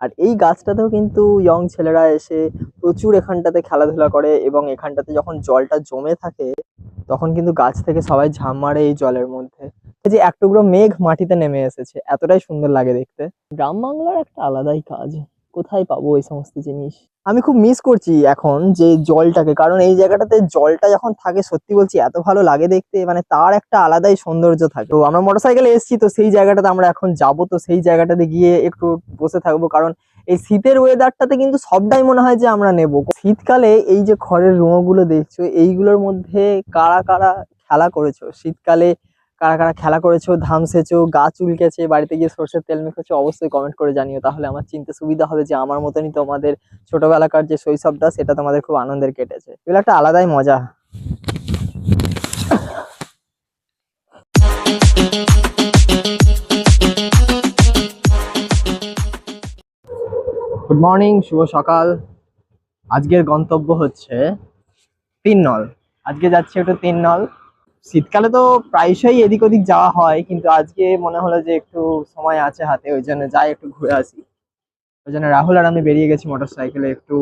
আর এই গাছটাতেও কিন্তু ইয়ং ছেলেরা এসে প্রচুর এখানটাতে খেলাধুলা করে এবং এখানটাতে যখন জলটা জমে থাকে, তখন কিন্তু গাছ থেকে সবাই ঝাঁপ মারে এই জলের মধ্যে। যে একটুকরো মেঘ মাটিতে নেমে এসেছে, এতটাই সুন্দর লাগে দেখতে। গ্রাম বাংলার একটা আলাদাই কাজ, কোথায় পাবো এই সমস্ত জিনিস? আমি খুব মিস করছি এখন যে জলটাকে, কারণ এই জায়গাটাতে জলটা যখন থাকে, সত্যি বলছি, এত ভালো লাগে দেখতে মানে তার একটা আলাদাই সৌন্দর্য থাকে। তো আমরা মোটরসাইকেলে এসেছি, তো সেই জায়গাটাতে আমরা এখন যাব, তো সেই জায়গাটাতে গিয়ে একটু বসে থাকব, কারণ এই শীতের ওয়েদারটাতে কিন্তু সবটাই মনে হয় যে আমরা নেব। শীতকালে এই যে খড়ের রোঁগুলো দেখছ, এইগুলোর মধ্যে কারা কারা খেলা করেছ? শীতকালে কারা কারা খেলা করেছ, ধাম সেচো, গা চুলকেছে, বাড়িতে গিয়ে সর্ষের তেল মেখেছো, অবশ্যই কমেন্ট করে জানিও। তাহলে আমার চিনতে সুবিধা হবে যে আমার মতনই তোমাদের ছোটবেলাকার যে শৈশবটা, সেটা তোমাদের খুব আনন্দের কেটেছে। এগুলো একটা আলাদাই মজা। গুড মর্নিং শুভ সকাল। আজকের গন্তব্য হচ্ছে তিন নল আজকে যাচ্ছি একটু তিন নল শীতকালে তো প্রায়শই এদিক ওদিক যাওয়া হয়, কিন্তু আজকে মনে হলো যে একটু সময় আছে হাতে, ওই জন্য যাই একটু ঘুরে আসি। ওই জন্য রাহুল আর আমি বেরিয়ে গেছি মোটর সাইকেলে একটু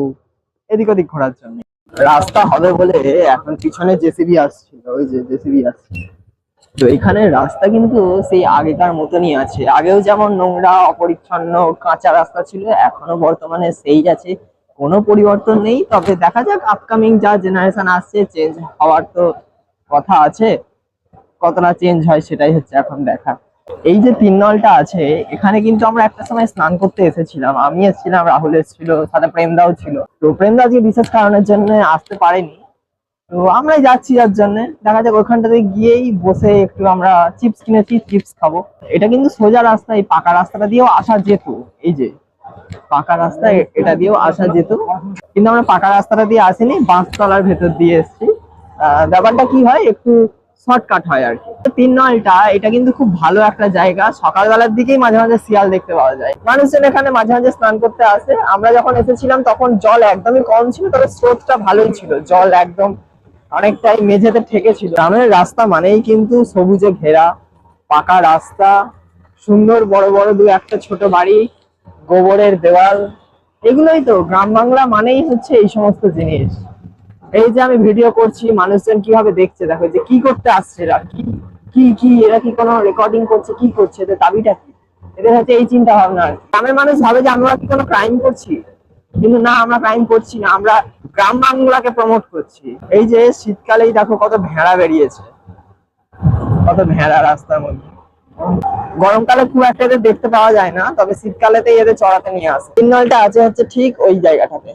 এদিক ওদিক ঘোরার জন্য। রাস্তা হবে বলে এখন পিছনে জেসিবি আসছিল, ওই যে জেসিবি আসছে। তো এখানে রাস্তা কিন্তু সেই আগেকার মতনই আছে। আগেও যেমন নোংরা, অপরিচ্ছন্ন, কাঁচা রাস্তা ছিল, এখনও বর্তমানে সেই আছে। কোনো পরিবর্তন নেই, তবে দেখা যাক আপকামিং যা জেনারেশন আসছে চেঞ্জ হওয়ার তো কথা আছে, কতটা চেঞ্জ হয় সেটাই হচ্ছে এখন দেখা। এই যে তিন নলটা আছে, এখানে কিন্তু আমরা একটা সময় স্নান করতে এসেছিলাম। আমি এসেছিলাম, রাহুল এসেছিল, সাথে প্রেমদাও ছিল। তো প্রেমদা আজকে বিশেষ কারণের জন্য আসতে পারেনি। তো আমরাই যাচ্ছি যার জন্য। দেখা যাক ওখানটাতে গিয়েই বসে একটু আমরা চিপস কিনেছি চিপস খাব। এটা কিন্তু সোজা রাস্তা, এই পাকা রাস্তাটা দিয়েও আসা যেত। এই যে পাকা রাস্তা এটা দিয়েও আসা যেত। কিন্তু আমরা পাকা রাস্তাটা দিয়ে আসিনি, বাঁশতলার ভেতর দিয়ে এসেছি। ব্যাপারটা কি হয়? একটু শর্টকাট হয় আর কি। তিন নলটা এটা কিন্তু খুব ভালো একটা জায়গা। সকালবেলার দিকেই মাঝে মাঝে শিয়াল দেখতে পাওয়া যায়। মানুষজন এখানে মাঝে মাঝে স্নান করতে আসে। আমরা যখন এসেছিলাম, তখন জল একদমই কম ছিল, তবে স্রোতটা ভালোই ছিল। জল একদম অনেকটাই মেঝেতে ঠেকেছিল। গ্রামের রাস্তা মানেই কিন্তু সবুজে ঘেরা, পাকা রাস্তা, সুন্দর বড় বড় দু একটা ছোট বাড়ি, গোবরের দেওয়াল। এগুলোই তো, গ্রাম বাংলা মানেই হচ্ছে এই সমস্ত জিনিস। এই যে আমি ভিডিও করছি, মানুষজন কীভাবে দেখছে? দেখো যে কি করতে আসছে এরা? কি কি কি, এরা কি কোনো রেকর্ডিং করছে, কি করছে? এদের দাবিটা কি? এদের হচ্ছে এই চিন্তা ভাবনা গ্রামের মানুষ ভাবে যে আমরা কি কোনো ক্রাইম করছি? কিন্তু না, আমরা ক্রাইম করছি না, আমরা গ্রাম বাংলাকে প্রমোট করছি। এই যে শীতকালেই দেখো কত ভেড়া বেরিয়েছে। কত ভেড়া রাস্তার মধ্যে। গরমকালে খুব একটা এদের দেখতে পাওয়া যায় না, তবে শীতকালেতেই এদের চড়াতে নিয়ে আসে। তিন নলটা আছে হচ্ছে ঠিক ওই জায়গাটাতে।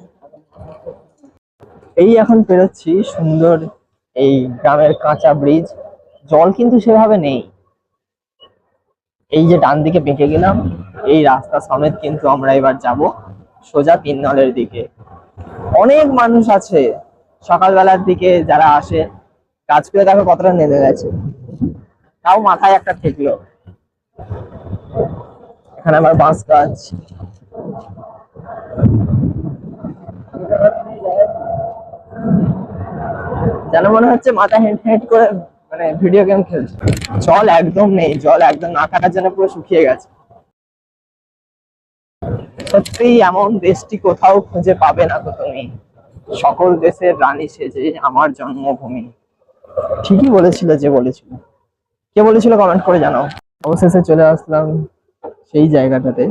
এই এখন পেরোচ্ছি সুন্দর এই গ্রামের কাঁচা ব্রিজ জল কিন্তু সেভাবে নেই। এই যে ডান দিকে বেঁকে গেলাম, এই রাস্তা সমেত কিন্তু আমরা এবার যাব সোজা তিন নলের দিকে। অনেক মানুষ আছে, সকালবেলার দিকে যারা আসে কাজ করে দেখো কতটা নেমে গেছে। তাও মাথায় একটা ঠেকলো। এখানে আমার বাঁশ গাছ। যেন মনে হচ্ছে মাথা হেঁট হেঁট করে মানে ভিডিও গেম খেলছে। জল একদম নেই, জল একদম না থাকার জন্য পুরো শুকিয়ে গেছে। সত্যি এমন দেশটি কোথাও খুঁজে পাবে না তো তুমি। সকল দেশের রানী সেজে আমার জন্মভূমি। ঠিকই বলেছিল যে বলেছিল। কে বলেছিল কমেন্ট করে জানাও। অবশেষে চলে আসলাম সেই জায়গাটাতে,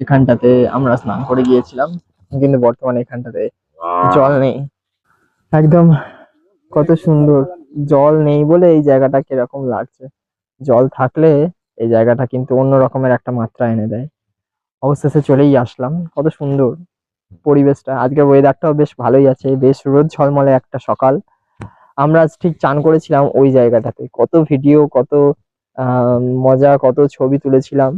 যেখানটাতে আমরা স্নান করে গিয়েছিলাম। কিন্তু বর্তমানে এখানটাতে জল নেই। একদম কত সুন্দর জল নেই বলে এই জায়গাটা কীরকম লাগছে। জল থাকলে এই জায়গাটা কিন্তু অন্য রকমের একটা মাত্রা এনে দেয়। অবশেষে চলেই আসলাম। কত সুন্দর পরিবেশটা। আজকে ওয়েদারটাও বেশ ভালোই আছে। বেশ রোদ ঝলমলে একটা সকাল। আমরা ঠিক চান করেছিলাম ওই জায়গাটাতে। কত ভিডিও কত মজা, কত ছবি তুলেছিলাম।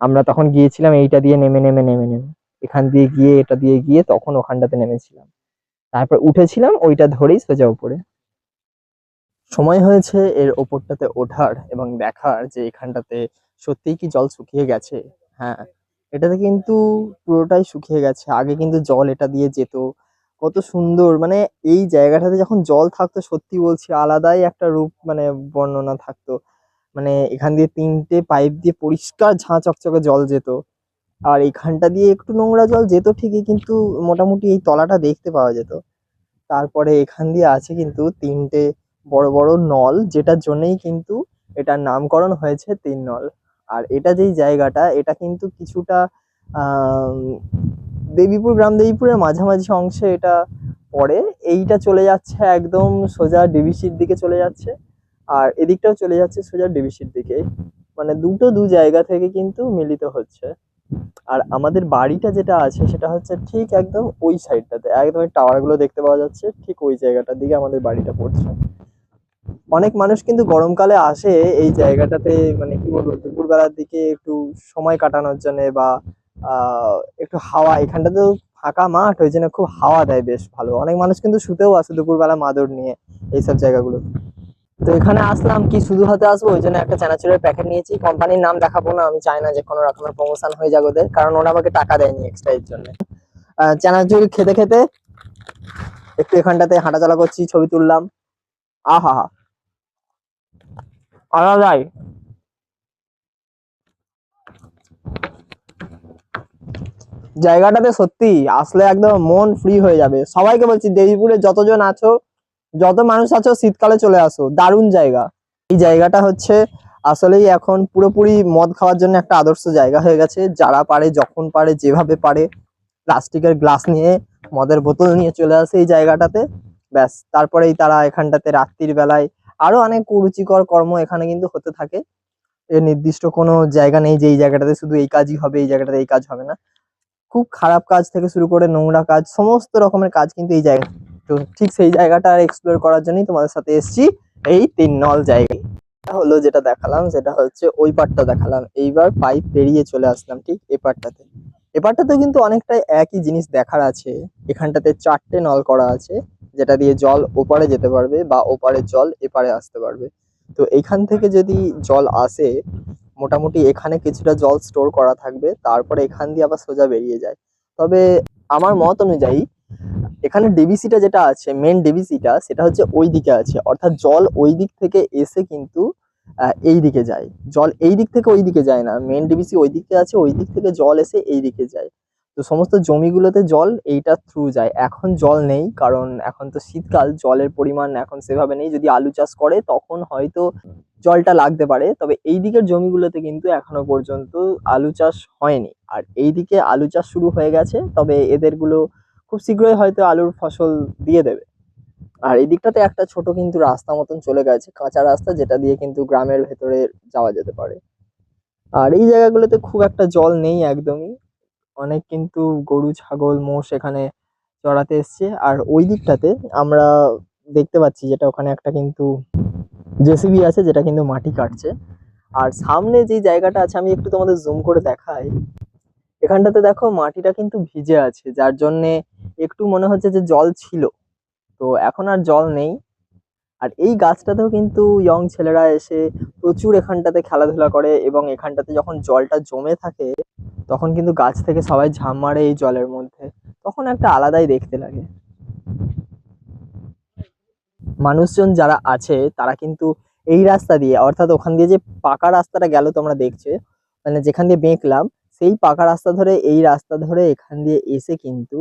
আমরা তখন গিয়েছিলাম এইটা দিয়ে নেমে নেমে নেমে নেমে। এখান দিয়ে গিয়ে, এটা দিয়ে গিয়ে তখন ওখানটাতে নেমেছিলাম। তারপর উঠেছিলাম ওইটা ধরেই সোজা উপরে। সময় হয়েছে এর ওপরটাতে ওঠার এবং দেখার যে এখানটাতে সত্যিই কি জল শুকিয়ে গেছে। হ্যাঁ এটাতে কিন্তু পুরোটাই শুকিয়ে গেছে। আগে কিন্তু জল এটা দিয়ে যেত। কত সুন্দর মানে এই জায়গাটাতে যখন জল থাকতো, সত্যি বলছি আলাদাই একটা রূপ মানে বর্ণনা থাকতো। মানে এখান দিয়ে তিনটে পাইপ দিয়ে পরিষ্কার ঝাঁ চকচকে জল যেত। আর এখানটা দিয়ে একটু নোংরা জল যেত ঠিকই, কিন্তু মোটামুটি এই তলাটা দেখতে পাওয়া যেত। তারপরে এখান দিয়ে আছে কিন্তু তিনটে বড় বড় নল, যেটার জন্যই কিন্তু এটার নামকরণ হয়েছে তিন নল। আর এটা যেই জায়গাটা, এটা কিন্তু কিছুটা দেবীপুর, গ্রাম দেবীপুরের মাঝামাঝি অংশে এটা পড়ে। এইটা চলে যাচ্ছে একদম সোজা ডিভিসির দিকে চলে যাচ্ছে। আর এদিকটাও চলে যাচ্ছে সোজা ডিভিসির দিকে। মানে দুটো দু জায়গা থেকে কিন্তু মিলিত হচ্ছে। আর আমাদের বাড়িটা যেটা আছে, সেটা হচ্ছে ঠিক একদম ওই সাইডটাতে একদম টাওয়ারগুলো দেখতে পাওয়া যাচ্ছে, ঠিক ওই জায়গাটার দিকে আমাদের বাড়িটা পড়ছে। অনেক মানুষ কিন্তু গরমকালে আসে এই জায়গাটাতে মানে কি বলব, দুপুরবেলার দিকে একটু সময় কাটানোর জন্য বা একটু হাওয়া, এখানটাতে ফাঁকা মাঠ, ওই জন্য খুব হাওয়া দেয় বেশ ভালো। অনেক মানুষ কিন্তু শুতেও আসে দুপুরবেলা মাদুর নিয়ে এইসব জায়গাগুলো। তো এখানে আসলাম কি শুধু হতে আসব, ওই জন্য একটা চানাচুরের প্যাকেট নিয়েছি। কোম্পানির নাম দেখাবো না, আমি চাই না যে কোনো রকমের প্রমোশন হয়ে যাক ওদের, কারণ ওরা আমাকে টাকা দেয়নি এক্সট্রা এর জন্য। চানাচুর খেতে খেতে একটু এখানটাতে হাঁটাচলা করছি, ছবি তুললাম। আহা হা। আলাদাই জায়গাটাতে সত্যি আসলে একদম মন ফ্রি হয়ে যাবে। সবাইকে বলছি, দেবীপুরে যতজন আছো, যত মানুষ আছো, শীতকালে চলে আসো। দারুণ জায়গা। এই জায়গাটা হচ্ছে আসলেই এখন পুরোপুরি মদ খাওয়ার জন্য একটা আদর্শ জায়গা হয়ে গেছে। যারা পারে, যখন পারে, যেভাবে পারে, প্লাস্টিকের গ্লাস নিয়ে মদের বোতল নিয়ে চলে আসে এই জায়গাটাতে। ব্যাস, তারপরেই তারা এখানটাতে রাত্রির বেলায় আরও অনেক কুরুচিকর কর্ম এখানে কিন্তু হতে থাকে। এর নির্দিষ্ট কোনো জায়গা নেই যে এই জায়গাটাতে শুধু এই কাজই হবে, এই জায়গাটাতে এই কাজ হবে না। খুব খারাপ কাজ থেকে শুরু করে নোংরা কাজ, সমস্ত রকমের কাজ কিন্তু এই জায়গা তো ঠিক সেই জায়গাটা এক্সপ্লোর করার জন্যই তোমাদের সাথে এসেছি এই তিন নল জায়গায়। হলো যেটা দেখালাম, সেটা হচ্ছে ওই পাটটা দেখালাম। এইবার পাইপ পেরিয়ে চলে আসলাম ঠিক এই পাটটাতে। এ পাটটাতেও কিন্তু অনেকটাই একই জিনিস দেখার আছে। এখানটাতে চারটে নল করা আছে। যেটা দিয়ে জল ওপারে যেতে পারবে বা ওপারে জল এপারে আসতে পারবে। তো এখান থেকে যদি জল আসে, মোটামুটি এখানে কিছুটা জল স্টোর করা থাকবে, তারপরে এখান দিয়ে আবার সোজা বেরিয়ে যায়। তবে আমার মত অনুযায়ী, এখানে ডিবিসিটা যেটা আছে মেন ডিবিসিটা সেটা হচ্ছে ওই দিকে আছে। অর্থাৎ জল ওই দিক থেকে এসে কিন্তু এই দিকে যায়। জল এই দিক থেকে ওই দিকে যায় না। মেন ডিবিসি ওই দিকে আছে ওই দিক থেকে জল এসে এই দিকে যায়। তো সমস্ত জমিগুলোতে জল এইটা থ্রু যায়। এখন জল নেই, কারণ এখন তো শীতকাল, জলের পরিমাণ এখন সেভাবে নেই। যদি আলু চাষ করে, তখন হয়তো জলটা লাগতে পারে। তবে এই দিকের জমিগুলোতে কিন্তু এখনও পর্যন্ত আলু চাষ হয়নি। আর এই দিকে আলু চাষ শুরু হয়ে গেছে, তবে এদেরগুলো খুব শীঘ্রই হয়তো আলুর ফসল দিয়ে দেবে। আর এই দিকটাতে একটা ছোট কিন্তু রাস্তা মতন চলে গেছে, কাঁচা রাস্তা, যেটা দিয়ে কিন্তু গ্রামের ভেতরে যাওয়া যেতে পারে। আর এই জায়গাগুলোতে খুব একটা জল নেই একদমই। অনেক কিন্তু গরু, ছাগল, মোষ এখানে চড়াতে এসছে। আর ওই দিকটাতে আমরা দেখতে পাচ্ছি যেটা ওখানে একটা কিন্তু জেসিবি আছে যেটা কিন্তু মাটি কাটছে। আর সামনে যে জায়গাটা আছে, আমি একটু তোমাদের জুম করে দেখাই। এখানটাতে দেখো মাটিটা কিন্তু ভিজে আছে, যার জন্যে একটু মনে হচ্ছে যে জল ছিল। তো এখন আর জল নেই। আর এই গাছটাতেও কিন্তু ইয়ং ছেলেরা এসে প্রচুর এখানটাতে খেলাধুলা করে এবং এখানটাতে যখন জলটা জমে থাকে তখন কিন্তু গাছ থেকে সবাই ঝাঁপ মারে এই জলের মধ্যে। তখন একটা আলাদাই দেখতে লাগে। মানুষজন যারা আছে, তারা কিন্তু এই রাস্তা দিয়ে, অর্থাৎ ওখান দিয়ে যে পাকা রাস্তাটা গেল তোমরা দেখছে মানে যেখান দিয়ে বেঁকলাম, সেই পাকা রাস্তা ধরে, এই রাস্তা ধরে এখান দিয়ে এসে কিন্তু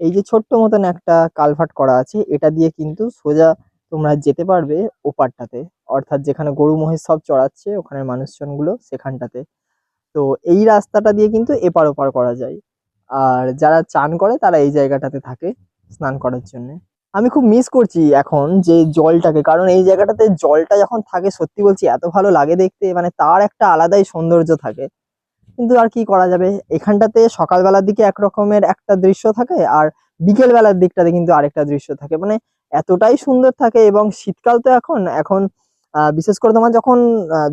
এই যে ছোট্ট মতন একটা কালভার্ট করা আছে, এটা দিয়ে কিন্তু সোজা তোমরা যেতে পারবে ওপারটাতে। অর্থাৎ যেখানে গরু মহিষ সব চড়াচ্ছে ওখানে মানুষজনগুলো সেখানটাতে। তো এই রাস্তাটা দিয়ে কিন্তু এপার ওপার করা যায়। আর যারা চান করে, তারা এই জায়গাটাতে থাকে স্নান করার জন্য। আমি খুব মিস করছি এখন যে জলটাকে, কারণ এই জায়গাটাতে জলটা যখন থাকে, সত্যি বলছি এত ভালো লাগে দেখতে মানে তার একটা আলাদাই সৌন্দর্য থাকে। কিন্তু আর কি করা যাবে? এখানটাতে সকালবেলার দিকে এক রকমের একটা দৃশ্য থাকে, আর বিকেল বেলার দিকটাতে কিন্তু আরেকটা দৃশ্য থাকে। মানে এতটাই সুন্দর থাকে এবং শীতকাল তো এখন এখন বিশেষ করে তোমার যখন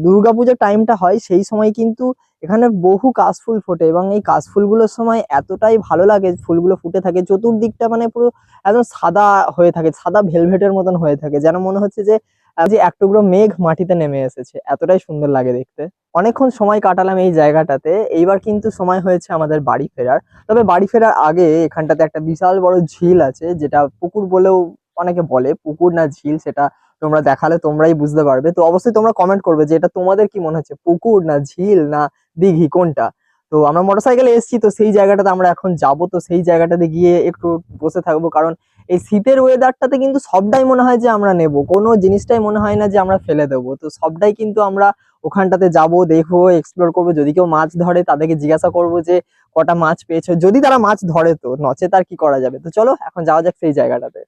দুর্গাপুজোর টাইমটা হয়, সেই সময় কিন্তু এখানে বহু কাশফুল ফোটে এবং এই কাশফুলগুলোর সময় এতটাই ভালো লাগে, ফুলগুলো ফুটে থাকে, চতুর্দিকটা মানে পুরো একদম সাদা হয়ে থাকে, সাদা ভেলভেটের মতন হয়ে থাকে, যেন মনে হচ্ছে যে যে এক টুকরো মেঘ মাটিতে নেমে এসেছে, এতটাই সুন্দর লাগে দেখতে। অনেকক্ষণ সময় কাটালাম এই জায়গাটাতে, এইবার কিন্তু সময় হয়েছে আমাদের বাড়ি ফেরার। তবে বাড়ি ফেরার আগে এখানটাতে একটা বিশাল বড় ঝিল আছে, যেটা পুকুর বলেও অনেকে বলে, পুকুর না ঝিল, সেটা তোমরা দেখালে তোমরাই বুঝতে পারবে। তো অবশ্যই তোমরা কমেন্ট করবে যে এটা তোমাদের কি মনে হচ্ছে? পুকুর না ঝিল না দিঘি কোনটা? তো আমরা মোটরসাইকেলে এসেছি, তো সেই জায়গাটাতে আমরা এখন যাব। তো সেই জায়গাটাতে গিয়ে একটু বসে থাকব, কারণ এই শীতের ওয়েদারটাতে কিন্তু সবটাই মনে হয় যে আমরা নেব। কোনো জিনিসটাই মনে হয় না যে আমরা ফেলে দেবো। তো সবটাই কিন্তু আমরা ওখানটাতে যাব, দেখব এক্সপ্লোর করব। যদি কেউ মাছ ধরে, তাদেরকে জিজ্ঞাসা করব যে, কটা মাছ পেয়েছ? যদি তারা মাছ ধরে তো, নচে তার কি করা যাবে? তো চলো, এখন যাওয়া যাক সেই জায়গাটাতে।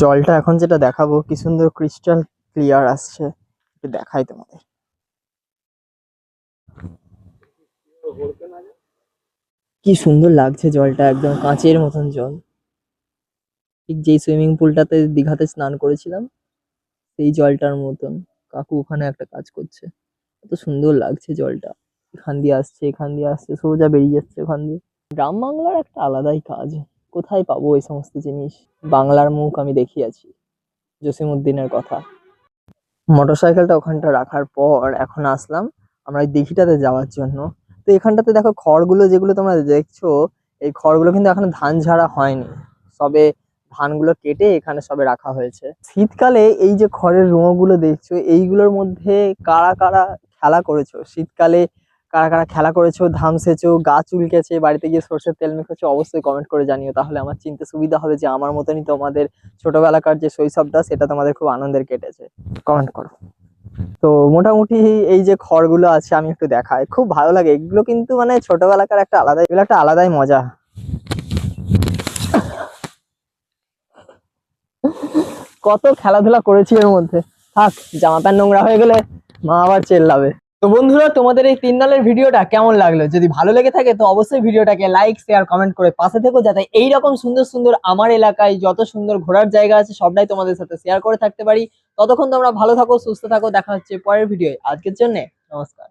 জলটা এখন যেটা দেখাবো, কি সুন্দর ক্রিস্টাল ক্লিয়ার আসছে। একটু দেখাই তোমাদের। কি সুন্দর লাগছে জলটা, একদম কাঁচের মতন জল। ঠিক যেই সুইমিং পুলটাতে দীঘাতে স্নান করেছিলাম, সেই জলটার মতন। কাকু ওখানে একটা কাজ করছে। কত সুন্দর লাগছে জলটা। এখান দিয়ে আসছে, এখান দিয়ে আসছে, সোজা বেরিয়ে যাচ্ছে ওখান দিয়ে। গ্রাম বাংলার একটা আলাদাই কাজ। কোথায় পাবো এই সমস্ত জিনিস? বাংলার মুখ আমি দেখিয়াছি। জসিমউদ্দিনের কথা। মোটরসাইকেলটা ওখানটা রাখার পর এখন আসলাম আমরা এই দিঘিটাতে যাওয়ার জন্য। তো এখানটাতে দেখো খড়গুলো যেগুলো তোমরা দেখছ, এই খড়গুলো কিন্তু এখনও ধান ঝাড়া হয়নি। সবে ধানগুলো কেটে এখানে সবে রাখা হয়েছে। শীতকালে এই যে খড়ের রোঁগুলো দেখছ, এইগুলোর মধ্যে কারা কারা খেলা করেছ? শীতকালে কারা কারা খেলা করেছ, ধাম সেচো, গা চুলকেছে বাড়িতে গিয়ে সর্ষের তেল মেখেছো, অবশ্যই কমেন্ট করে জানিও। তাহলে আমার চিনতে সুবিধা হবে যে আমার মতনই তোমাদের ছোটবেলাকার যে শৈশবটা, সেটা তোমাদের খুব আনন্দের কেটেছে। কমেন্ট করো। তো মোটামুটি এই যে খড়গুলো আছে, আমি একটু দেখাই। খুব ভালো লাগে। এগুলো কিন্তু মানে ছোটবেলাকার একটা আলাদা এগুলো একটা আলাদাই মজা। কত খেলাধুলা করেছি এর মধ্যে। থাক, জামা প্যান্ট নোংরা হয়ে গেলে মা আবার চেল্লাবে। তো বন্ধুরা, তোমাদের এই তিন নালের ভিডিওটা কেমন লাগল? যদি ভালো লেগে থাকে, তো অবশ্যই ভিডিওটাকে লাইক শেয়ার কমেন্ট করে পাশে থেকো, যাতে এইরকম সুন্দর সুন্দর আমার এলাকায় যত সুন্দর ঘোরার জায়গা আছে, সবটাই তোমাদের সাথে শেয়ার করে থাকতে পারি। ততক্ষণ তোমরা ভালো থাকো, সুস্থ থাকো, দেখা হচ্ছে পরের ভিডিও আজকের জন্য নমস্কার।